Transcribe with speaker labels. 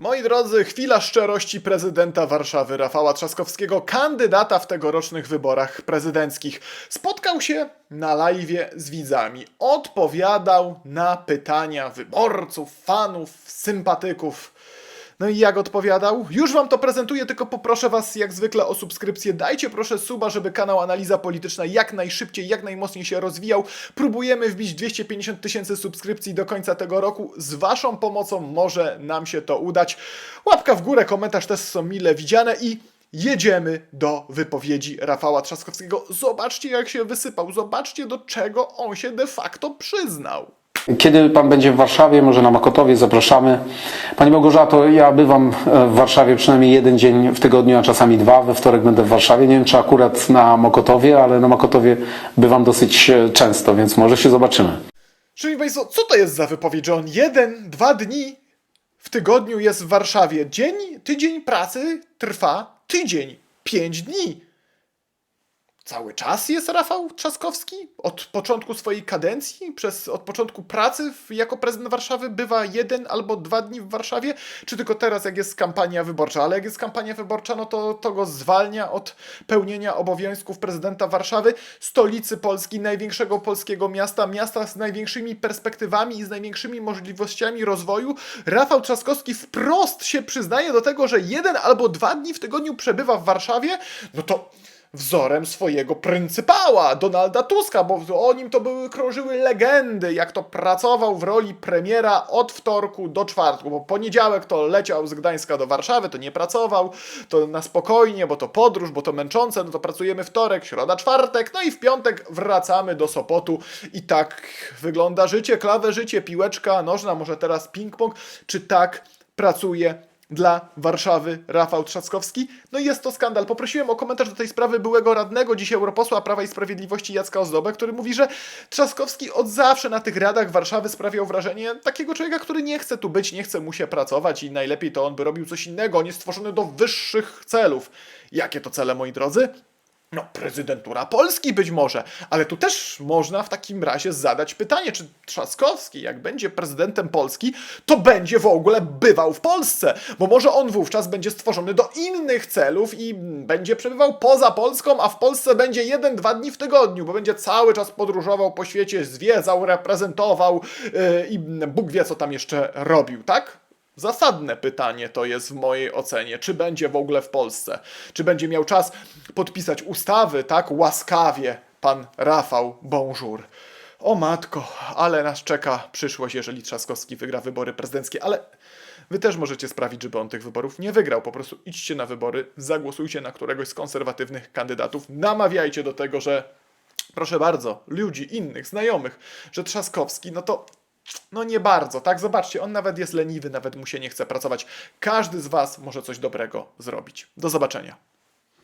Speaker 1: Moi drodzy, chwila szczerości prezydenta Warszawy Rafała Trzaskowskiego, kandydata w tegorocznych wyborach prezydenckich. Spotkał się na live z widzami, odpowiadał na pytania wyborców, fanów, sympatyków. No i jak odpowiadał? Już wam to prezentuję, tylko poproszę was jak zwykle o subskrypcję. Dajcie proszę suba, żeby kanał Analiza Polityczna jak najszybciej, jak najmocniej się rozwijał. Próbujemy wbić 250 tysięcy subskrypcji do końca tego roku. Z waszą pomocą może nam się to udać. Łapka w górę, komentarz też są mile widziane i jedziemy do wypowiedzi Rafała Trzaskowskiego. Zobaczcie jak się wysypał, zobaczcie do czego on się de facto przyznał.
Speaker 2: Kiedy Pan będzie w Warszawie, może na Makotowie, zapraszamy. Pani Małgorzato, ja bywam e, w Warszawie przynajmniej jeden dzień w tygodniu, a czasami dwa. We wtorek będę w Warszawie. Nie wiem, czy akurat na Mokotowie, ale na Mokotowie bywam dosyć e, często, więc może się zobaczymy.
Speaker 1: Szanowni Państwo, co to jest za wypowiedź, że on jeden, dwa dni w tygodniu jest w Warszawie? Dzień, tydzień pracy trwa tydzień, pięć dni. Cały czas jest Rafał Trzaskowski? Od początku swojej kadencji? Przez, od początku pracy w, jako prezydent Warszawy bywa jeden albo dwa dni w Warszawie? Czy tylko teraz, jak jest kampania wyborcza? Ale jak jest kampania wyborcza, no to, to go zwalnia od pełnienia obowiązków prezydenta Warszawy, stolicy Polski, największego polskiego miasta, miasta z największymi perspektywami i z największymi możliwościami rozwoju. Rafał Trzaskowski wprost się przyznaje do tego, że jeden albo dwa dni w tygodniu przebywa w Warszawie, no to wzorem swojego pryncypała, Donalda Tuska, bo o nim to były krążyły legendy, jak to pracował w roli premiera od wtorku do czwartku, bo poniedziałek to leciał z Gdańska do Warszawy, to nie pracował, to na spokojnie, bo to podróż, bo to męczące, no to pracujemy wtorek, środa, czwartek, no i w piątek wracamy do Sopotu. I tak wygląda życie, klawe życie, piłeczka nożna, może teraz ping-pong, czy tak pracuje dla Warszawy Rafał Trzaskowski. No i jest to skandal. Poprosiłem o komentarz do tej sprawy byłego radnego, dzisiaj europosła Prawa i Sprawiedliwości Jacka Ozdobę, który mówi, że Trzaskowski od zawsze na tych radach Warszawy sprawiał wrażenie takiego człowieka, który nie chce tu być, nie chce mu się pracować i najlepiej to on by robił coś innego. Jest stworzony do wyższych celów. Jakie to cele, moi drodzy? No, prezydentura Polski być może, ale tu też można w takim razie zadać pytanie, czy Trzaskowski, jak będzie prezydentem Polski, to będzie w ogóle bywał w Polsce, bo może on wówczas będzie stworzony do innych celów i będzie przebywał poza Polską, a w Polsce będzie jeden, dwa dni w tygodniu, bo będzie cały czas podróżował po świecie, zwiedzał, reprezentował yy, i Bóg wie, co tam jeszcze robił, tak? Zasadne pytanie to jest w mojej ocenie, czy będzie w ogóle w Polsce, czy będzie miał czas podpisać ustawy, tak łaskawie pan Rafał Bonjour. O matko, ale nas czeka przyszłość, jeżeli Trzaskowski wygra wybory prezydenckie, ale wy też możecie sprawić, żeby on tych wyborów nie wygrał. Po prostu idźcie na wybory, zagłosujcie na któregoś z konserwatywnych kandydatów, namawiajcie do tego, że proszę bardzo, ludzi innych, znajomych, że Trzaskowski, no to no nie bardzo, tak? Zobaczcie, on nawet jest leniwy, nawet mu się nie chce pracować. Każdy z Was może coś dobrego zrobić. Do zobaczenia.